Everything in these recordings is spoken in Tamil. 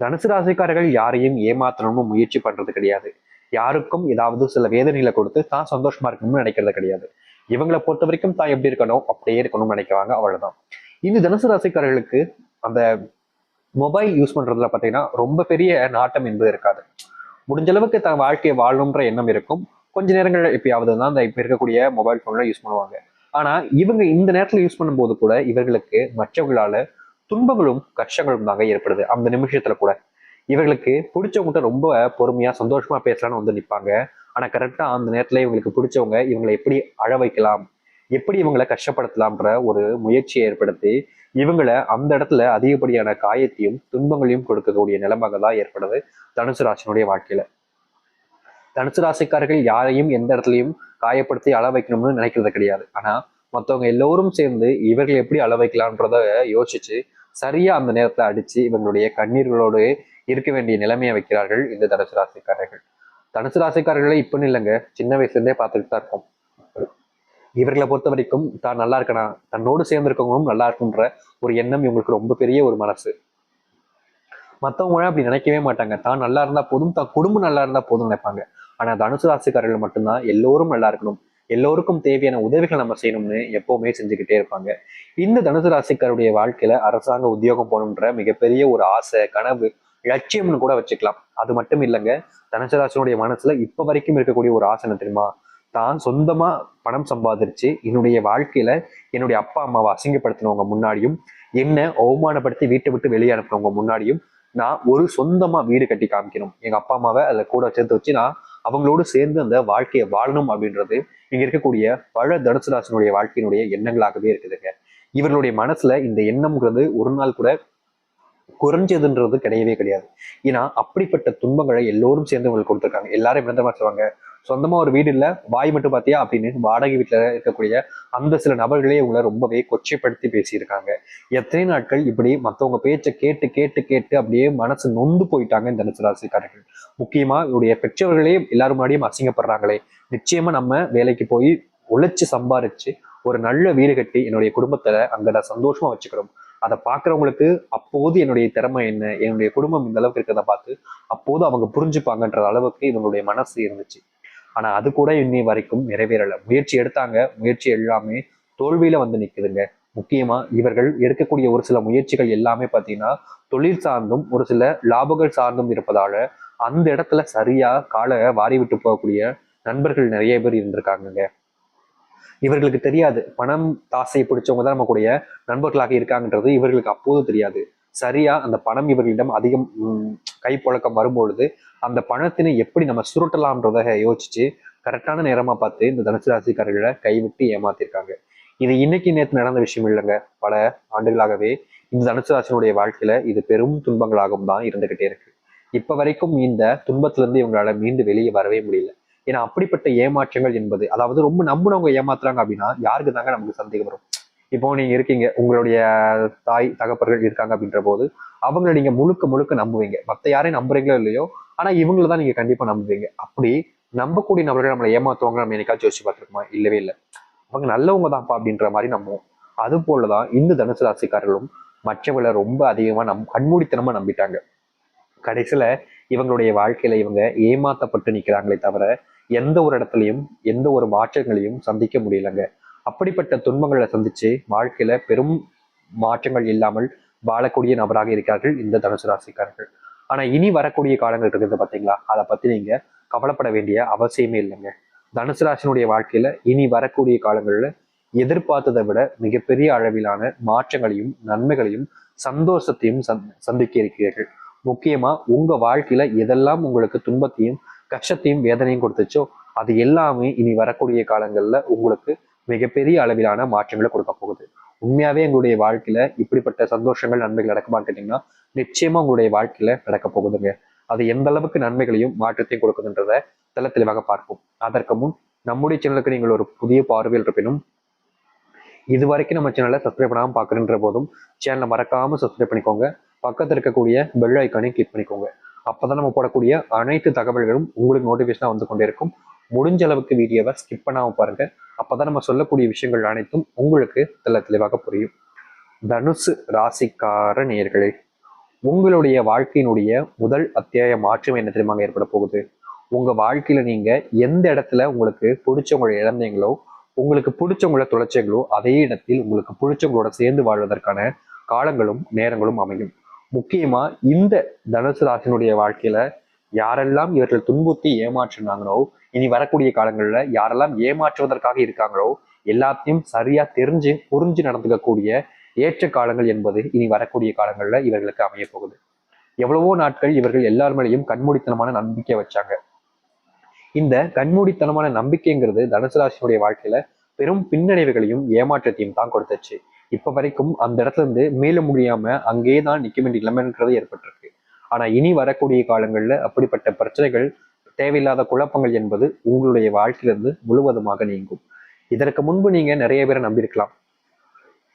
தனுசு ராசிக்காரர்கள் யாரையும் ஏமாத்தணும்னு முயற்சி பண்றது கிடையாது. யாருக்கும் ஏதாவது சில வேதனைகளை கொடுத்து தான் சந்தோஷமா இருக்கணும்னு நினைக்கிறது கிடையாது. இவங்களை பொறுத்த வரைக்கும் தான் எப்படி இருக்கணும்? அப்படியே இருக்கணும்னு நினைக்குவாங்க அவ்வளவுதான். இனி தனுசு ராசிக்காரர்களுக்கு அந்த மொபைல் யூஸ் பண்றதுல பாத்தீங்கன்னா ரொம்ப பெரிய நாட்டம் என்பது இருக்காது. முடிஞ்ச அளவுக்கு தன் வாழ்க்கையை வாழணுன்ற எண்ணம் இருக்கும். கொஞ்ச நேரங்கள் எப்பயாவது தான் அந்த இப்ப இருக்கக்கூடிய மொபைல் போன்ல யூஸ் பண்ணுவாங்க. ஆனா இவங்க இந்த நேரத்துல யூஸ் பண்ணும்போது கூட இவர்களுக்கு மற்றவங்களால துன்பங்களும் கஷ்டங்களும் தாங்க ஏற்படுது. அந்த நிமிஷத்துல கூட இவர்களுக்கு பிடிச்சவங்ககிட்ட ரொம்ப பொறுமையா சந்தோஷமா பேசலாம்னு வந்து நிற்பாங்க ஆனா கரெக்டா அந்த நேரத்துல இவங்களுக்கு பிடிச்சவங்க இவங்களை எப்படி அழ வைக்கலாம் எப்படி இவங்களை கஷ்டப்படுத்தலாம்ன்ற ஒரு முயற்சியை ஏற்படுத்தி இவங்களை அந்த இடத்துல அதிகப்படியான காயத்தையும் துன்பங்களையும் கொடுக்கக்கூடிய நிலைமாக தான் ஏற்படுது தனுசு ராசினுடைய வாழ்க்கையில. தனுசு ராசிக்காரர்கள் யாரையும் எந்த இடத்துலையும் காயப்படுத்தி அள வைக்கணும்னு நினைக்கிறது கிடையாது. ஆனா மற்றவங்க எல்லோரும் சேர்ந்து இவர்கள் எப்படி அள வைக்கலாம்ன்றத யோசிச்சு சரியா அந்த நேரத்தில் அடிச்சு இவங்களுடைய கண்ணீர்களோடு இருக்க வேண்டிய நிலைமையை வைக்கிறார்கள் இந்த தனுசு ராசிக்காரர்கள். தனுசு ராசிக்காரர்களே இப்பன்னு இல்லைங்க. சின்ன வயசுல இருந்தே பார்த்துட்டு தான் இருக்கோம். இவர்களை பொறுத்த வரைக்கும் தான் நல்லா இருக்கணும் தன்னோடு சேர்ந்து இருக்கவங்களும் நல்லா இருக்குன்ற ஒரு எண்ணம் இவங்களுக்கு ரொம்ப பெரிய ஒரு மனசு. மற்றவங்க அப்படி நினைக்கவே மாட்டாங்க. தான் நல்லா இருந்தா போதும் தான் குடும்பம் நல்லா இருந்தா போதும் நினைப்பாங்க. ஆனா தனுசு ராசிக்காரர்கள் மட்டும்தான் எல்லோரும் நல்லா இருக்கணும். எல்லோருக்கும் தேவையான உதவிகள் நம்ம செய்யணும்னு எப்பவுமே செஞ்சுக்கிட்டே இருப்பாங்க. இந்த தனுசு ராசிக்காருடைய வாழ்க்கையில அரசாங்க உத்தியோகம் போகணுன்ற மிகப்பெரிய ஒரு ஆசை கனவு லட்சியம்னு கூட வச்சுக்கலாம். அது மட்டும் இல்லைங்க தனுசு ராசினுடைய மனசுல இப்ப வரைக்கும் இருக்கக்கூடிய ஒரு ஆசை என்ன தெரியுமா? தான் சொந்தமா பணம் சம்பாதிச்சு என்னுடைய வாழ்க்கையில என்னுடைய அப்பா அம்மாவை அசிங்கப்படுத்தினவங்க முன்னாடியும் என்ன அவமானப்படுத்தி வீட்டை விட்டு வெளியே அனுப்புனவங்க முன்னாடியும் நான் ஒரு சொந்தமா வீடு கட்டி காமிக்கணும். எங்க அப்பா அம்மாவை அதுல கூட சேர்த்து வச்சு நான் அவங்களோடு சேர்ந்து அந்த வாழ்க்கையை வாழணும் அப்படின்றது இங்க இருக்கக்கூடிய பழ தனுசு வாழ்க்கையினுடைய எண்ணங்களாகவே இருக்குதுங்க. இவர்களுடைய மனசுல இந்த எண்ணம்ங்கிறது ஒரு நாள் கூட குறைஞ்சதுன்றது கிடையவே கிடையாது. ஏன்னா அப்படிப்பட்ட துன்பங்களை எல்லோரும் சேர்ந்து உங்களுக்கு கொடுத்துருக்காங்க. எல்லாரும் என்ன தெரியுமா சொல்லுவாங்க சொந்தமா ஒரு வீடு இல்லை வாய் மட்டும் பாத்தியா அப்படின்னு வாடகை வீட்டுல இருக்கக்கூடிய அந்த சில நபர்களே உங்களை ரொம்பவே கொச்சைப்படுத்தி பேசியிருக்காங்க. எத்தனை நாட்கள் இப்படி மத்தவங்க பேச்சை கேட்டு கேட்டு கேட்டு அப்படியே மனசு நொந்து போயிட்டாங்க இந்த தனுசு முக்கியமா இவருடைய பெற்றவர்களே எல்லாரும் முன்னாடியும் அசிங்கப்படுறாங்களே. நிச்சயமா நம்ம வேலைக்கு போய் உழைச்சு சம்பாரிச்சு ஒரு நல்ல வீடு கட்டி என்னுடைய குடும்பத்தை அங்க நான் சந்தோஷமா வச்சுக்கிறோம் அதை பார்க்குறவங்களுக்கு அப்போது என்னுடைய திறமை என்ன? என்னுடைய குடும்பம் இந்த அளவுக்கு இருக்கிறத பார்த்து அப்போது அவங்க புரிஞ்சுப்பாங்கன்ற அளவுக்கு இவங்களுடைய மனசு இருந்துச்சு. ஆனா அது கூட இன்னி வரைக்கும் நிறைவேறலை. முயற்சி எடுத்தாங்க. முயற்சி எல்லாமே தோல்வியில வந்து நிற்குதுங்க முக்கியமா இவர்கள் எடுக்கக்கூடிய ஒரு சில முயற்சிகள் எல்லாமே பார்த்தீங்கன்னா தொழில் சார்ந்தும் ஒரு சில லாபங்கள் சார்ந்தும் இருப்பதால அந்த இடத்துல சரியா காலை வாரி விட்டு போகக்கூடிய நண்பர்கள் நிறைய பேர் இருந்திருக்காங்கங்க. இவர்களுக்கு தெரியாது. பணம் தாசை பிடிச்சவங்க தான் நம்ம கூடிய நண்பர்களாக இருக்காங்கன்றது இவர்களுக்கு அப்போது தெரியாது. சரியா அந்த பணம் இவர்களிடம் அதிகம் கைப்பழக்கம் வரும்பொழுது அந்த பணத்தினை எப்படி நம்ம சுருட்டலாம்ன்றத யோசிச்சு கரெக்டான நேரமா பார்த்து இந்த தனுசு ராசிக்காரர்களை கைவிட்டு ஏமாத்திருக்காங்க. இது இன்னைக்கு நேற்று நடந்த விஷயம் இல்லைங்க. பல ஆண்டுகளாகவே இந்த தனுசு ராசினுடைய வாழ்க்கையில இது பெரும் துன்பங்களாகவும் தான் இருந்துகிட்டே இருக்கு. இப்போ வரைக்கும் இந்த துன்பத்திலிருந்து இவங்களால மீண்டு வெளியே வரவே முடியல. ஏன்னா அப்படிப்பட்ட ஏமாற்றங்கள் என்பது அதாவது ரொம்ப நம்பினவங்க ஏமாத்துறாங்க அப்படின்னா யாருக்கு தாங்க நமக்கு சந்தேகம் வரும்? இப்போ நீங்க இருக்கீங்க உங்களுடைய தாய் தகப்பர்கள் இருக்காங்க அப்படின்ற போது அவங்கள நீங்க முழுக்க முழுக்க நம்புவீங்க. மற்ற யாரையும் நம்புறீங்களோ இல்லையோ ஆனா இவங்கள தான் நீங்க கண்டிப்பா நம்புவீங்க. அப்படி நம்பக்கூடிய நபர்கள் நம்மளை ஏமாத்துவாங்க நம்ம என்னைக்காச்சும் யோசிச்சு பார்த்துருக்கோமா? இல்லவே இல்லை. அவங்க நல்லவங்க தான்ப்பா அப்படின்ற மாதிரி நம்புவோம். அது போலதான் இந்த தனுசு ராசிக்காரர்களும் மற்றவங்களை ரொம்ப அதிகமா நம் கண்மூடித்தனமா நம்பிட்டாங்க. கடைசியில இவங்களுடைய வாழ்க்கையில இவங்க ஏமாத்தப்பட்டு நிக்கிறாங்களே தவிர எந்த ஒரு இடத்துலையும் எந்த ஒரு மாற்றங்களையும் சந்திக்க முடியலங்க. அப்படிப்பட்ட துன்பங்களை சந்திச்சு வாழ்க்கையில பெரும் மாற்றங்கள் இல்லாமல் வாழக்கூடிய நபராக இருக்கிறார்கள் இந்த தனுசு ராசிக்காரர்கள். ஆனா இனி வரக்கூடிய காலங்கள் இருக்குது பாத்தீங்களா? அதை பத்தி நீங்க கவலைப்பட வேண்டிய அவசியமே இல்லைங்க. தனுசு ராசினுடைய வாழ்க்கையில இனி வரக்கூடிய காலங்களில் எதிர்பார்த்ததை விட மிகப்பெரிய அளவிலான மாற்றங்களையும் நன்மைகளையும் சந்தோஷத்தையும் சந்திக்க இருக்கிறீர்கள். முக்கியமா உங்க வாழ்க்கையில எதெல்லாம் உங்களுக்கு துன்பத்தையும் கஷ்டத்தையும் வேதனையும் கொடுத்துச்சோ அது எல்லாமே இனி வரக்கூடிய காலங்கள்ல உங்களுக்கு மிகப்பெரிய அளவிலான மாற்றங்களை கொடுக்க போகுது. உண்மையாவே எங்களுடைய வாழ்க்கையில இப்படிப்பட்ட சந்தோஷங்கள் நன்மைகள் நடக்குமான்னு கேட்டீங்கன்னா நிச்சயமா உங்களுடைய வாழ்க்கையில நடக்க போகுதுங்க. அது எந்த அளவுக்கு நன்மைகளையும் மாற்றத்தையும் கொடுக்குதுன்றத தெல தெளிவாக பார்ப்போம். அதற்கு முன் நம்முடைய சேனலுக்கு நீங்கள் ஒரு புதிய பார்வையில் இருப்பினும் இது வரைக்கும் நம்ம சேனலை சப்ஸ்கிரைப் பண்ணாமல் பார்க்குறன்ற போதும் சேனலை மறக்காம சப்ஸ்கிரைப் பண்ணிக்கோங்க. பக்கத்தில் இருக்கக்கூடிய பெல் ஐக்கானையும் கிளிக் பண்ணிக்கோங்க. அப்போதான் நம்ம போடக்கூடிய அனைத்து தகவல்களும் உங்களுக்கு நோட்டிஃபிகேஷனாக வந்து கொண்டே இருக்கும் முடிஞ்ச அளவுக்கு வீடியோவை ஸ்கிப் பண்ணாமல் பாருங்கள் அப்போ தான் நம்ம சொல்லக்கூடிய விஷயங்கள் அனைத்தும் உங்களுக்கு தெல்ல தெளிவாக புரியும். தனுசு ராசிக்கார நேர்களே உங்களுடைய வாழ்க்கையினுடைய முதல் அத்தியாய மாற்றம் என்ன தெரியுமாங்க ஏற்பட போகுது? உங்கள் வாழ்க்கையில் நீங்கள் எந்த இடத்துல உங்களுக்கு பிடிச்சவங்களை இழந்தீங்களோ உங்களுக்கு பிடிச்சவங்கள தொலைச்சீங்களோ அதே இடத்தில் உங்களுக்கு பிடிச்சவங்களோட சேர்ந்து வாழ்வதற்கான காலங்களும் நேரங்களும் அமையும். முக்கியமா இந்த தனுசு ராசினுடைய வாழ்க்கையில யாரெல்லாம் இவர்கள் துன்புத்தி ஏமாற்றினாங்களோ இனி வரக்கூடிய காலங்கள்ல யாரெல்லாம் ஏமாற்றுவதற்காக இருக்காங்களோ எல்லாத்தையும் சரியா தெரிஞ்சு புரிஞ்சு நடந்துக்கக்கூடிய ஏற்ற காலங்கள் என்பது இனி வரக்கூடிய காலங்கள்ல இவர்களுக்கு அமைய போகுது. எவ்வளவோ நாட்கள் இவர்கள் எல்லார் மேலேயும் கண்மூடித்தனமான நம்பிக்கை வச்சாங்க. இந்த கண்மூடித்தனமான நம்பிக்கைங்கிறது தனுசு ராசியுடைய வாழ்க்கையில பெரும் பின்னடைவுகளையும் ஏமாற்றத்தையும் தான் கொடுத்துச்சு. இப்ப வரைக்கும் அந்த இடத்துல இருந்து மேல முடியாம அங்கேயே தான் நிக்க வேண்டிய நிலைமைன்றது ஏற்பட்டிருக்கு. ஆனா இனி வரக்கூடிய காலங்கள்ல அப்படிப்பட்ட பிரச்சனைகள் தேவையில்லாத குழப்பங்கள் என்பது உங்களுடைய வாழ்க்கையிலிருந்து முழுவதுமாக நீங்கும். இதற்கு முன்பு நீங்க நிறைய பேரை நம்பியிருக்கலாம்.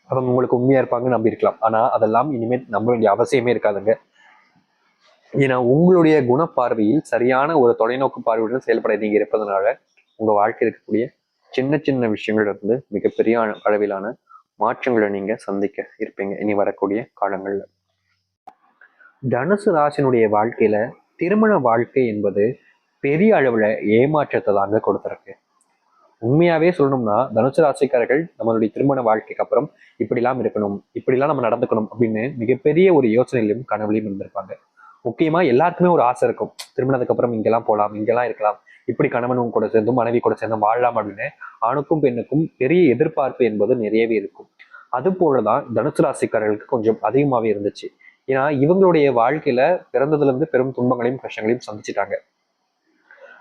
அவங்க உங்களுக்கு உண்மையா இருப்பாங்க நம்பியிருக்கலாம். ஆனா அதெல்லாம் இனிமேல் நம்ப வேண்டிய அவசியமே இருக்காதுங்க. ஏன்னா உங்களுடைய குணப்பார்வையில் சரியான ஒரு தொலைநோக்கு பார்வையுடன் செயல்பட நீங்க இருப்பதனால உங்க வாழ்க்கை இருக்கக்கூடிய சின்ன சின்ன விஷயங்கள் இருந்து மிகப்பெரிய அளவிலான மாற்றங்களை நீங்க சந்திக்க இருப்பீங்க. இனி வரக்கூடிய காலங்கள்ல. தனுசு ராசினுடைய வாழ்க்கையில திருமண வாழ்க்கை என்பது பெரிய அளவுல ஏமாற்றத்தை தாங்க கொடுத்துருக்கு. உண்மையாவே சொல்லணும்னா தனுசு ராசிக்காரர்கள் நம்மளுடைய திருமண வாழ்க்கைக்கு அப்புறம் இப்படிலாம் இருக்கணும் இப்படிலாம் நம்ம நடந்துக்கணும் அப்படின்னு மிகப்பெரிய ஒரு யோசனையிலும் கனவுலையும் இருந்திருப்பாங்க. முக்கியமா எல்லாருக்குமே ஒரு ஆசை இருக்கும். திருமணத்துக்கு அப்புறம் இங்கெல்லாம் போகலாம் இங்கெல்லாம் இருக்கலாம். இப்படி கணவனும் கூட சேர்ந்தும் மனைவி கூட சேர்ந்தும் வாழலாம் அப்படின்னு ஆணுக்கும் பெண்ணுக்கும் பெரிய எதிர்பார்ப்பு என்பது நிறையவே இருக்கும். அது போலதான் தனுசு ராசிக்காரர்களுக்கு கொஞ்சம் அதிகமாகவே இருந்துச்சு. ஏன்னா இவங்களுடைய வாழ்க்கையில பிறந்ததுல இருந்து பெரும் துன்பங்களையும் கஷ்டங்களையும் சந்திச்சிட்டாங்க.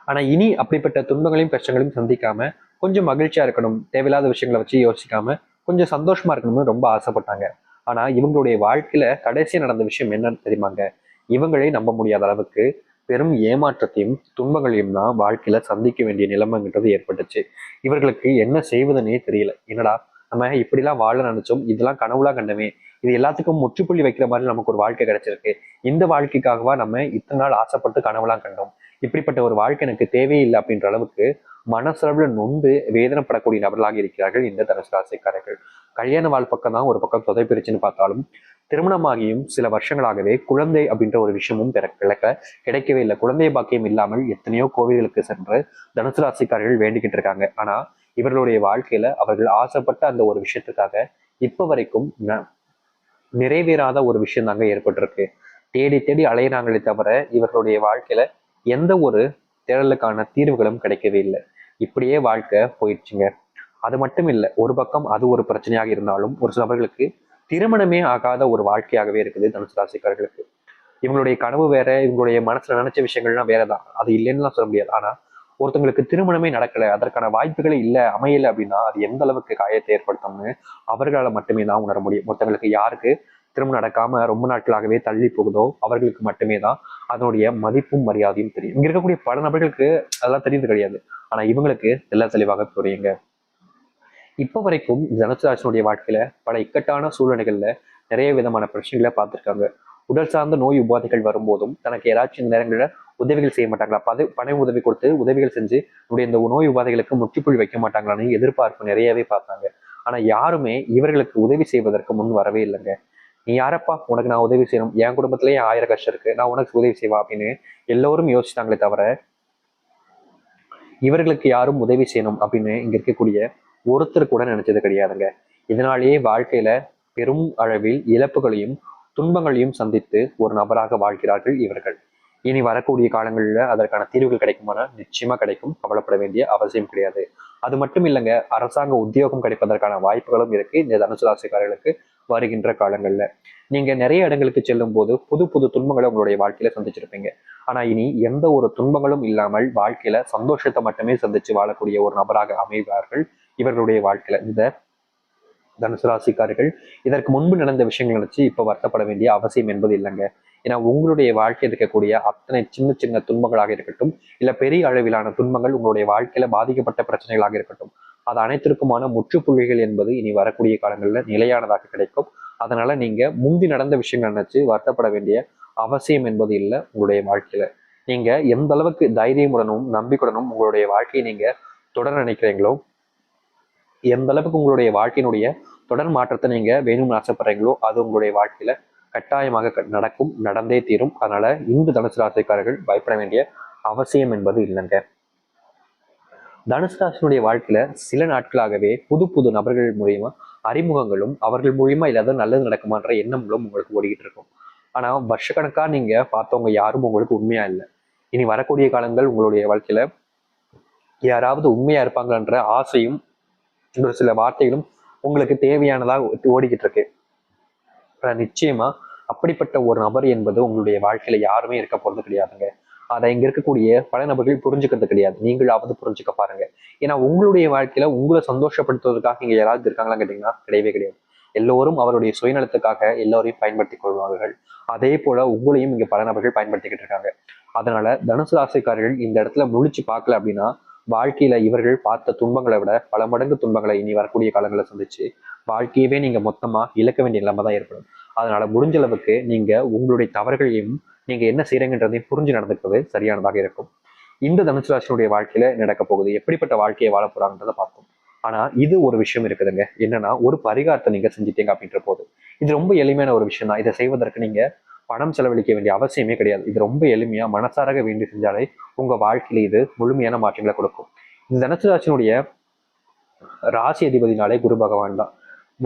ஆனா இனி அப்படிப்பட்ட துன்பங்களையும் கஷ்டங்களையும் சந்திக்காம கொஞ்சம் மகிழ்ச்சியா இருக்கணும் தேவையில்லாத விஷயங்களை வச்சு யோசிக்காம கொஞ்சம் சந்தோஷமா இருக்கணும்னு ரொம்ப ஆசைப்பட்டாங்க. ஆனா இவங்களுடைய வாழ்க்கையில கடைசியா நடந்த விஷயம் என்னன்னு தெரியுமாங்க? இவங்களே நம்ப முடியாத அளவுக்கு பெரும் ஏமாற்றத்தையும் துன்பங்களையும் தான் வாழ்க்கையில சந்திக்க வேண்டிய நிலைமைங்கிறது ஏற்பட்டுச்சு. இவர்களுக்கு என்ன செய்வதுன்னே தெரியல. என்னடா நம்ம இப்படிலாம் வாழ நினைச்சோம் இதெல்லாம் கனவுலாம் கண்டமே. இது எல்லாத்துக்கும் முற்றுப்புள்ளி வைக்கிற மாதிரி நமக்கு ஒரு வாழ்க்கை கிடைச்சிருக்கு. இந்த வாழ்க்கைக்காகவா நம்ம இத்தனை நாள் ஆசைப்பட்டு கனவுலாம் கண்டோம். இப்படிப்பட்ட ஒரு வாழ்க்கை எனக்கு தேவையில்லை அப்படின்ற அளவுக்கு மனசளவுல நொந்து வேதனைப்படக்கூடிய நபர்களாக இருக்கிறார்கள் இந்த தனுசு ராசிக்காரர்கள். கல்யாண வாழ் பக்கம் தான் ஒரு பக்கம் தொதை பிரிச்சுன்னு பார்த்தாலும் திருமணமாகியும் சில வருஷங்களாகவே குழந்தை அப்படின்ற ஒரு விஷயமும் கிடைக்க கிடைக்கவே இல்லை. குழந்தை பாக்கியம் இல்லாமல் எத்தனையோ கோவில்களுக்கு சென்று தனுசு ராசிக்காரர்கள் வேண்டிக்கிட்டு இருக்காங்க. ஆனா இவர்களுடைய வாழ்க்கையில அவர்கள் ஆசைப்பட்ட அந்த ஒரு விஷயத்துக்காக இப்ப வரைக்கும் நிறைவேறாத ஒரு விஷயம் தாங்க ஏற்பட்டிருக்கு. தேடி தேடி அலையிறாங்களே தவிர இவர்களுடைய வாழ்க்கையில எந்த ஒரு தேடலுக்கான தீர்வுகளும் கிடைக்கவே இல்லை. இப்படியே வாழ்க்கை போயிடுச்சுங்க. அது மட்டும் இல்லை ஒரு பக்கம் அது ஒரு பிரச்சனையாக இருந்தாலும் ஒரு சில நபர்களுக்கு திருமணமே ஆகாத ஒரு வாழ்க்கையாகவே இருக்குது தனுசு ராசிக்காரர்களுக்கு. இவங்களுடைய கனவு வேற இவங்களுடைய மனசுல நினைச்ச விஷயங்கள்லாம் வேறதான். அது இல்லைன்னு சொல்ல முடியாது. ஆனா ஒருத்தங்களுக்கு திருமணமே நடக்கல அதற்கான வாய்ப்புகளே இல்லை அமையல அப்படின்னா அது எந்த அளவுக்கு காயத்தை ஏற்படுத்தும்னு அவர்களால் மட்டுமே தான் உணர முடியும். ஒருத்தங்களுக்கு யாருக்கு திருமணம் நடக்காம ரொம்ப நாட்களாகவே தள்ளி போகுதோ அவர்களுக்கு மட்டுமே தான் அதனுடைய மதிப்பும் மரியாதையும் தெரியும். இங்க இருக்கக்கூடிய பல நபர்களுக்கு அதெல்லாம் தெரியுது கிடையாது. ஆனா இவங்களுக்கு எல்லாம் தெளிவாக புரியுங்க. இப்போ வரைக்கும் தனுசு வாழ்க்கையில பல இக்கட்டான சூழ்நிலைகள்ல நிறைய விதமான பிரச்சனைகளை பார்த்துருக்காங்க. உடல் சார்ந்த நோய் உபாதைகள் வரும்போதும் தனக்கு ஏதாச்சும் இந்த நேரங்களில் உதவிகள் செய்ய மாட்டாங்களா? பத பண உதவி கொடுத்து உதவிகள் செஞ்சு நம்முடைய இந்த நோய் உபாதைகளுக்கு முற்றுப்புள்ளி வைக்க மாட்டாங்களான்னு எதிர்பார்ப்பு நிறையவே பார்த்தாங்க. ஆனா யாருமே இவர்களுக்கு உதவி செய்வதற்கு முன் வரவே இல்லைங்க. நீ யாரப்பா? உனக்கு நான் உதவி செய்யணும். என் குடும்பத்திலேயே ஆயிரம் கஷ்டம் இருக்கு. நான் உனக்கு உதவி செய்வா? அப்படின்னு எல்லோரும் யோசிச்சாங்களே தவிர இவர்களுக்கு யாரும் உதவி செய்யணும் அப்படின்னு இங்க இருக்கக்கூடிய ஒருத்தர் கூட நினைச்சது கிடையாதுங்க. இதனாலேயே வாழ்க்கையில பெரும் அளவில் இழப்புகளையும் துன்பங்களையும் சந்தித்து ஒரு நபராக வாழ்கிறார்கள் இவர்கள். இனி வரக்கூடிய காலங்களில் அதற்கான தீர்வுகள் கிடைக்குமானா நிச்சயமா கிடைக்கும். கவலைப்பட வேண்டிய அவசியம் கிடையாது. அது மட்டும் இல்லைங்க அரசாங்க உத்தியோகம் கிடைப்பதற்கான வாய்ப்புகளும் இருக்கு. இந்த தனுசு ராசிக்காரர்களுக்கு வருகின்ற காலங்கள்ல. நீங்க நிறைய இடங்களுக்கு செல்லும் போது புது புது துன்பங்களை உங்களுடைய வாழ்க்கையில சந்திச்சிருப்பீங்க. ஆனா இனி எந்த ஒரு துன்பங்களும் இல்லாமல் வாழ்க்கையில சந்தோஷத்தை மட்டுமே சந்திச்சு வாழக்கூடிய ஒரு நபராக அமைவார்கள் இவர்களுடைய வாழ்க்கையில இந்த தனுசு ராசிக்காரர்கள் இதற்கு முன்பு நடந்த விஷயங்கள் நினைச்சு இப்ப வருத்தப்பட வேண்டிய அவசியம் என்பது இல்லைங்க. ஏன்னா உங்களுடைய வாழ்க்கையில் இருக்கக்கூடிய அத்தனை சின்ன சின்ன துன்பங்களாக இருக்கட்டும் இல்ல பெரிய அளவிலான துன்பங்கள் உங்களுடைய வாழ்க்கையில பாதிக்கப்பட்ட பிரச்சனைகளாக இருக்கட்டும் அது அனைத்திற்குமான முற்றுப்புள்ளிகள் என்பது இனி வரக்கூடிய காலங்களில் நிலையானதாக கிடைக்கும். அதனால நீங்க முந்தி நடந்த விஷயங்கள் நினைச்சு வருத்தப்பட வேண்டிய அவசியம் என்பது இல்லை உங்களுடைய வாழ்க்கையில. நீங்க எந்த அளவுக்கு தைரியமுடனும் நம்பிக்கையுடனும் உங்களுடைய வாழ்க்கையை நீங்க தொடர நினைக்கிறீங்களோ எந்த அளவுக்கு உங்களுடைய வாழ்க்கையினுடைய தொடர் மாற்றத்தை நீங்க வேணும்னு ஆசைப்படுறீங்களோ அது உங்களுடைய வாழ்க்கையில கட்டாயமாக க- நடக்கும் நடந்தே தீரும். அதனால இந்து தனுசு ராசிக்காரர்கள் பயப்பட வேண்டிய அவசியம் என்பது இல்லைங்க. தனுசு ராசினுடைய வாழ்க்கையில சில நாட்களாகவே புது புது நபர்கள் மூலியமா அறிமுகங்களும் அவர்கள் மூலியமா இல்லாத நல்லது நடக்குமான்ற எண்ணங்களும் உங்களுக்கு ஓடிக்கிட்டு இருக்கும். ஆனா வருஷக்கணக்கா நீங்க பார்த்தவங்க யாரும் உங்களுக்கு உண்மையா இல்லை. இனி வரக்கூடிய காலங்கள் உங்களுடைய வாழ்க்கையில யாராவது உண்மையா இருப்பாங்கன்ற ஆசையும் ஒரு சில வார்த்தைகளும் உங்களுக்கு தேவையானதா ஓடிக்கிட்டு இருக்கு ஆனா நிச்சயமா அப்படிப்பட்ட ஒரு நபர் என்பது உங்களுடைய வாழ்க்கையில யாருமே இருக்க போறது கிடையாதுங்க. அதை இங்க இருக்கக்கூடிய பல நபர்கள் புரிஞ்சுக்கிறது கிடையாது. நீங்களாவது புரிஞ்சுக்க பாருங்க. ஏன்னா உங்களுடைய வாழ்க்கையில உங்களை சந்தோஷப்படுத்துவதற்காக இங்க யாராவது இருக்காங்களா கேட்டீங்கன்னா கிடையவே கிடையாது. எல்லோரும் அவருடைய சுயநலத்துக்காக எல்லோரையும் பயன்படுத்திக் கொள்வார்கள். அதே போல உங்களையும் இங்க பல நபர்கள் பயன்படுத்திக்கிட்டு இருக்காங்க அதனால தனுசு ராசிக்காரர்கள் இந்த இடத்துல முழிச்சு பார்க்கல அப்படின்னா வாழ்க்கையில இவர்கள் பார்த்த துன்பங்களை விட பல மடங்கு துன்பங்களை இனி வரக்கூடிய காலங்களை சந்திச்சு வாழ்க்கையவே நீங்க மொத்தமா இழக்க வேண்டிய நிலைமை தான் ஏற்படும். அதனால முடிஞ்ச அளவுக்கு நீங்க உங்களுடைய தவறுகளையும் நீங்க என்ன செய்யறீங்கன்றதையும் புரிஞ்சு நடந்துக்கிறது சரியானதாக இருக்கும். இந்த தனுசு ராசினுடைய வாழ்க்கையில நடக்க போகுது எப்படிப்பட்ட வாழ்க்கையை வாழ போறாங்கன்றதை பார்த்தோம் ஆனா இது ஒரு விஷயம் இருக்குதுங்க. என்னன்னா ஒரு பரிகாரத்தை நீங்க செஞ்சுட்டீங்க அப்படின்ற போது இது ரொம்ப எளிமையான ஒரு விஷயம் தான் இதை செய்வதற்கு நீங்க பணம் செலவழிக்க வேண்டிய அவசியமே கிடையாது. இது ரொம்ப எளிமையா மனசாரக வேண்டி செஞ்சாலே உங்க வாழ்க்கையில இது முழுமையான மாற்றங்களை கொடுக்கும். இந்த தனசுராசினுடைய ராசி அதிபதினாலே குரு பகவான் தான்.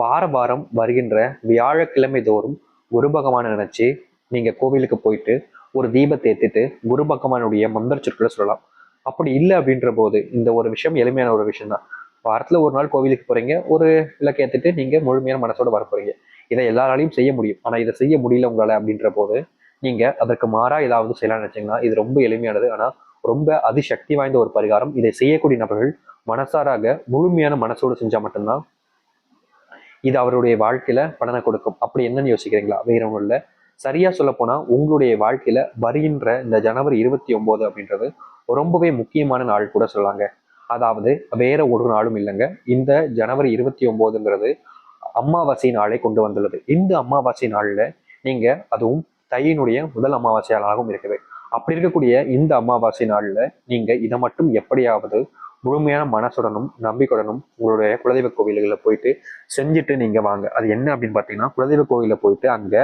வார வாரம் வருகின்ற வியாழக்கிழமை தோறும் குரு பகவானை நினைச்சு நீங்க கோவிலுக்கு போயிட்டு ஒரு தீபத்தை ஏத்திட்டு குரு பகவானுடைய மந்திர சொற்களை சொல்லலாம். அப்படி இல்லை அப்படின்ற போது இந்த ஒரு விஷயம் எளிமையான ஒரு விஷயம் தான் வாரத்துல ஒரு நாள் கோவிலுக்கு போறீங்க ஒரு விளக்கு ஏத்திட்டு நீங்க முழுமையான மனசோட வர போறீங்க இதை எல்லாராலையும் செய்ய முடியும். ஆனா இதை செய்ய முடியல உங்களால அப்படின்ற போது நீங்க அதற்கு மாறா ஏதாவது செய்யலாம்னு நினைச்சீங்கன்னா இது ரொம்ப எளிமையானது. ஆனால் ரொம்ப அதிசக்தி வாய்ந்த ஒரு பரிகாரம். இதை செய்யக்கூடிய நபர்கள் மனசாராக முழுமையான மனசோடு செஞ்சா மட்டும்தான் இது அவருடைய வாழ்க்கையில பலனை கொடுக்கும். அப்படி என்னன்னு யோசிக்கிறீங்களா? வேற ஒன்றும் இல்லை. சரியா சொல்ல போனா உங்களுடைய வாழ்க்கையில வருகின்ற இந்த ஜனவரி இருபத்தி ஒன்பது அப்படின்றது ரொம்பவே முக்கியமான நாள் கூட சொல்லாங்க அதாவது வேற ஒரு நாளும் இல்லைங்க. இந்த ஜனவரி இருபத்தி ஒன்பதுங்கிறது அமாவாசை நாளை கொண்டு வந்துள்ளது. இந்த அமாவாசை நாளில் நீங்க அதுவும் தையினுடைய முதல் அமாவாசை நாளாகவும் இருக்குது அப்படி இருக்கக்கூடிய இந்த அமாவாசை நாளில் நீங்க இதை மட்டும் எப்படியாவது முழுமையான மனசுடனும் நம்பிக்கையுடனும் உங்களுடைய குலதெய்வ கோவில்களில் போயிட்டு செஞ்சுட்டு நீங்க வாங்க. அது என்ன அப்படின்னு பார்த்தீங்கன்னா குலதெய்வ கோவிலில் போயிட்டு அங்க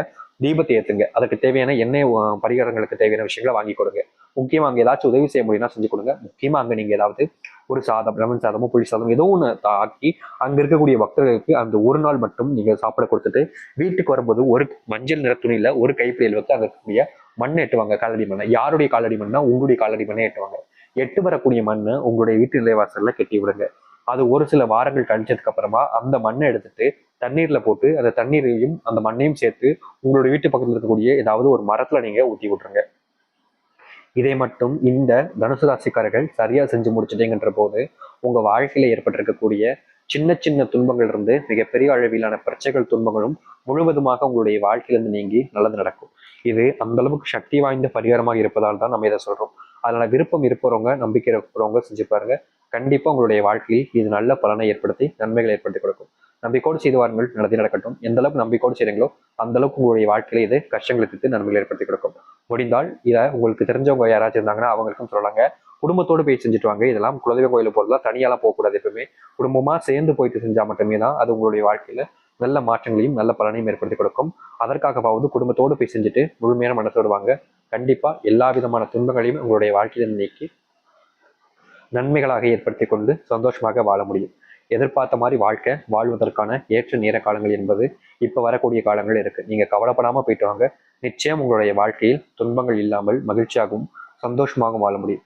தீபத்தை ஏற்றுங்க அதுக்கு தேவையான எண்ணெய் பரிகாரங்களுக்கு தேவையான விஷயங்களை வாங்கி கொடுங்க. முக்கியமாக அங்கே ஏதாச்சும் உதவி செய்ய முடியும்னா செஞ்சு கொடுங்க. முக்கியமாக அங்கே நீங்கள் ஏதாவது ஒரு சாதம் லெமன் சாதமோ புளி சாதம் ஏதோ ஒன்று ஆக்கி அங்கே இருக்கக்கூடிய பக்தர்களுக்கு அந்த ஒரு நாள் மட்டும் நீங்கள் சாப்பிட கொடுத்துட்டு வீட்டுக்கு வரும்போது ஒரு மஞ்சள் நிற துணியில் ஒரு கைப்பிடியில் வைத்து அங்கே இருக்கக்கூடிய மண்ணை எட்டுவாங்க காலடி மண்ணை. யாருடைய காலடி மண்ணா உங்களுடைய காலடி மண்ணை எட்டுவாங்க எட்டு வரக்கூடிய மண்ணை உங்களுடைய வீட்டு நிலைவாசலில் கட்டி விடுங்க. அது ஒரு சில வாரங்கள் கழிச்சதுக்கு அப்புறமா அந்த மண்ணை எடுத்துட்டு தண்ணீர்ல போட்டு அந்த தண்ணீரையும் அந்த மண்ணையும் சேர்த்து உங்களுடைய வீட்டு பக்கத்துல இருக்கக்கூடிய ஏதாவது ஒரு மரத்துல நீங்க ஊத்தி விட்டுருங்க. இதை மட்டும் இந்த தனுசு ராசிக்காரர்கள் சரியா செஞ்சு முடிச்சிட்டீங்கன்ற போது உங்க வாழ்க்கையில ஏற்பட்டிருக்கக்கூடிய சின்ன சின்ன துன்பங்கள் இருந்து மிகப்பெரிய அளவிலான பிரச்சனைகள் துன்பங்களும் முழுவதுமாக உங்களுடைய வாழ்க்கையிலிருந்து நீங்கி நல்லது நடக்கும். இது அந்த அளவுக்கு சக்தி வாய்ந்த பரிகாரமாக இருப்பதால் தான் நம்ம இதை சொல்றோம். அதனால விருப்பம் இருப்பவங்க நம்பிக்கை இருக்கிறவங்க செஞ்சு பாருங்க. கண்டிப்பாக உங்களுடைய வாழ்க்கையில் இது நல்ல பலனை ஏற்படுத்தி நன்மைகளை ஏற்படுத்தி கொடுக்கும். நம்பிக்கோடு செய்து வாருங்கள். நடத்தி நடக்கட்டும். எந்த அளவுக்கு நம்பிக்கோடு செய்றீங்களோ அந்த அளவுக்கு உங்களுடைய வாழ்க்கையில இது கஷ்டங்களுக்கு நன்மைகளை ஏற்படுத்தி கொடுக்கும். முடிந்தால் இதை உங்களுக்கு தெரிஞ்சவங்க யாராச்சும் இருந்தாங்கன்னா அவங்களுக்கும் சொல்லலாங்க. குடும்பத்தோடு போய் செஞ்சுட்டு வாங்க. இதெல்லாம் குலதெய்வ கோயிலுக்கு போகிறதுலாம் தனியாலாம் போகக்கூடாது எப்பவுமே. குடும்பமா சேர்ந்து போயிட்டு செஞ்சா மட்டுமே தான் அது உங்களுடைய வாழ்க்கையில நல்ல மாற்றங்களையும் நல்ல பலனையும் ஏற்படுத்தி கொடுக்கும். அதற்காகவாவது குடும்பத்தோடு போய் செஞ்சுட்டு முழுமையான மனசோடு வாங்க. கண்டிப்பா எல்லா விதமான துன்பங்களையும் உங்களுடைய வாழ்க்கையில நீக்கி நன்மைகளாக ஏற்படுத்தி கொண்டு சந்தோஷமாக வாழ முடியும். எதிர்பார்த்த மாதிரி வாழ்க்கை வாழ்வதற்கான ஏற்ற நேர காலங்கள் என்பது இப்ப வரக்கூடிய காலங்கள் இருக்கு. நீங்க கவலைப்படாம போயிட்டு வாங்க. நிச்சயம் உங்களுடைய வாழ்க்கையில் துன்பங்கள் இல்லாமல் மகிழ்ச்சியாகவும் சந்தோஷமாகவும் வாழ முடியும்.